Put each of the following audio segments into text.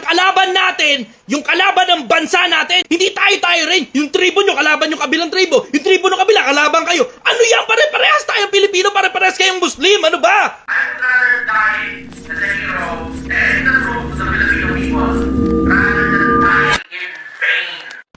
Ang kalaban natin, yung kalaban ng bansa natin, hindi tayo-tayo rin. Yung tribo nyo, kalaban yung kabilang tribo. Yung tribo ng kabila, kalaban kayo. Ano yan?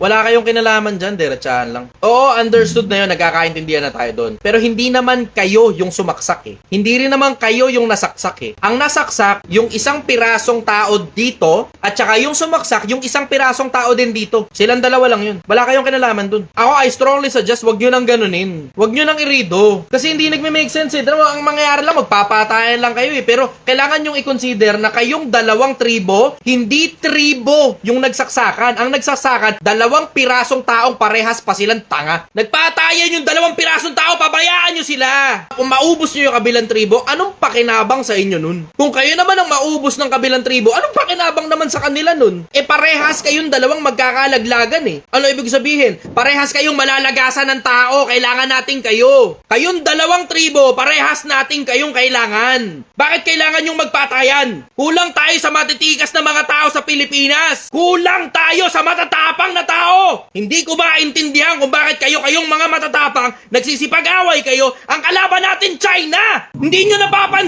Wala kayong kinalaman dyan, diretsahan lang. Oo, understood na yun, nagkakaintindihan na tayo doon. Pero hindi naman kayo yung sumaksak eh. Hindi rin naman kayo yung nasaksak eh. Ang nasaksak, yung isang pirasong tao dito, at saka yung sumaksak, yung isang pirasong tao din dito. Silang dalawa lang yun. Wala kayong kinalaman doon. Ako, I strongly suggest, wag nyo nang ganunin. Wag nyo nang irido. Kasi hindi nagme-make sense eh. Dalawa, ang mangyayari lang, magpapatayan lang kayo eh. Pero kailangan yung i-consider na kayong dalawang tribo, hindi tribo yung nagsaksakan. Ang nagsaksakan, dalawang pirasong taong parehas pa silang tanga. Nagpatayan yung dalawang pirasong tao, pabayaan nyo sila. Kung maubos nyo yung kabilang tribo, anong pakinabang sa inyo nun? Kung kayo naman ang maubos ng kabilang tribo, anong pakinabang naman sa kanila nun? Eh parehas kayong dalawang magkakalaglagan eh. Ano ibig sabihin? Parehas kayong malalagasan ng tao, kailangan natin kayo. Kayong dalawang tribo, parehas natin kayong kailangan. Bakit kailangan yung magpatayan? Kulang tayo sa matitikas na mga tao sa Pilipinas. Kulang tayo sa matatapang na tao. Hindi ko maintindihan kung bakit kayo kayong mga matatapang nagsisipag-away kayo. Ang kalaban natin China. Hindi nyo napapansin?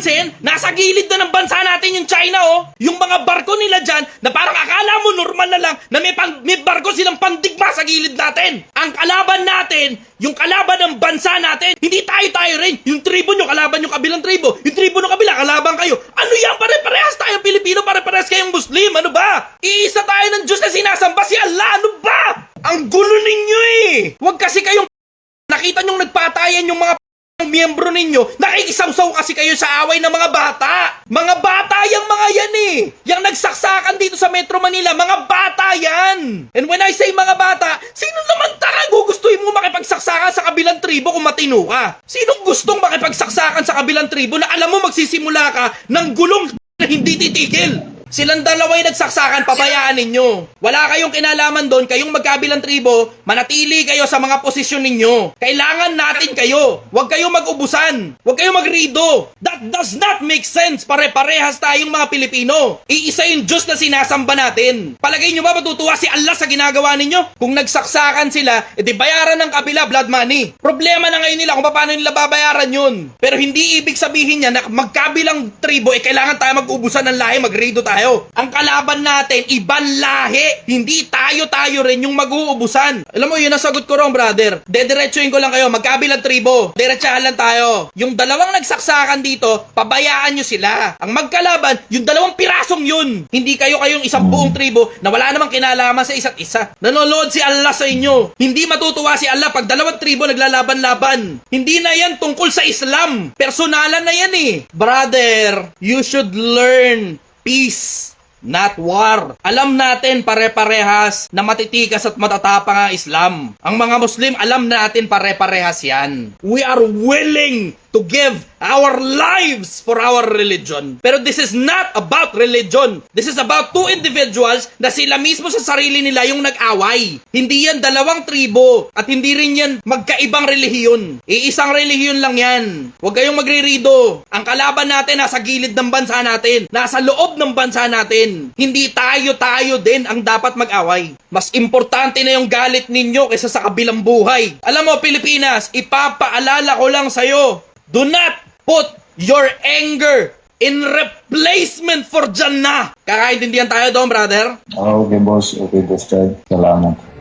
Nasa gilid na ng bansa natin yung China oh. Yung mga barko nila dyan na parang akala mo normal na lang na may, pang, may barko silang pandigma sa gilid natin. Ang kalaban natin, yung kalaban ng bansa natin, hindi tayo-tayo rin. Yung tribo nyo, kalaban yung kabilang tribo. Yung tribo ng kabila, kalaban kayo. Ano yan? Pare-parehas tayong Pilipino, pare-parehas kayong Muslim. Ano ba? Iisa tayo ng Diyos na sinasamba si Allah. Ano ba? Ang gulo ninyo eh. Huwag kasi kayong nakita nyong nagpatayan yung mga miyembro ninyo, nakikisawsaw kasi kayo sa away ng mga bata. Mga bata yung mga yan eh. Yang nagsaksakan dito sa Metro Manila, mga bata yan. And when I say mga bata, sino naman tanga gugustuhin mo makipagsaksakan sa kabilang tribo kung matino ka? Sinong gustong makipagsaksakan sa kabilang tribo na alam mo magsisimula ka ng gulong na hindi titigil? Silang dalawa yung nagsaksakan, pabayaan ninyo. Wala kayong kinalaman doon, kayong magkabilang tribo, manatili kayo sa mga posisyon ninyo. Kailangan natin kayo. Huwag kayong mag-ubusan. Huwag kayong magrido. That does not make sense. Pare-parehas tayong mga Pilipino. Iisa yung Diyos na sinasamba natin. Palagay nyo ba matutuwa si Allah sa ginagawa ninyo? Kung nagsaksakan sila, edi bayaran ng kabila blood money. Problema na ngayon nila kung paano nila babayaran yun. Pero hindi ibig sabihin niya na magkabilang tribo, eh kailangan tayo mag-ubusan ng lahi, magrido tayo. Ang kalaban natin, ibang lahi. Hindi tayo-tayo rin yung mag-uubusan. Alam mo, yun ang sagot ko wrong, brother. Dediretsuhin ko lang kayo, magkabilang tribo. Diretsahan lang tayo. Yung dalawang nagsaksakan dito, pabayaan nyo sila. Ang magkalaban, yung dalawang pirasong yun. Hindi kayo kayong isang buong tribo na wala namang kinalaman sa isa't isa. Nanonood si Allah sa inyo. Hindi matutuwa si Allah pag dalawang tribo naglalaban-laban. Hindi na yan tungkol sa Islam. Personalan na yan eh. Brother, you should learn peace, not war. Alam natin pare-parehas na matitikas at matatapang ang Islam. Ang mga Muslim, alam natin pare-parehas yan. We are willing to give our lives for our religion. Pero this is not about religion. This is about two individuals na sila mismo sa sarili nila yung nag-away. Hindi yan dalawang tribo at hindi rin yan magkaibang relihiyon. Iisang relihiyon lang yan. Huwag kayong magrirido. Ang kalaban natin nasa gilid ng bansa natin. Nasa loob ng bansa natin. Hindi tayo-tayo din ang dapat mag-away. Mas importante na yung galit ninyo kaysa sa kabilang buhay. Alam mo, Pilipinas, ipapaalala ko lang sa'yo. Do not put your anger in replacement for Jannah. Kakaintindihan tayo doon, brother? Ah, okay boss, okay boss Chad. Salamat.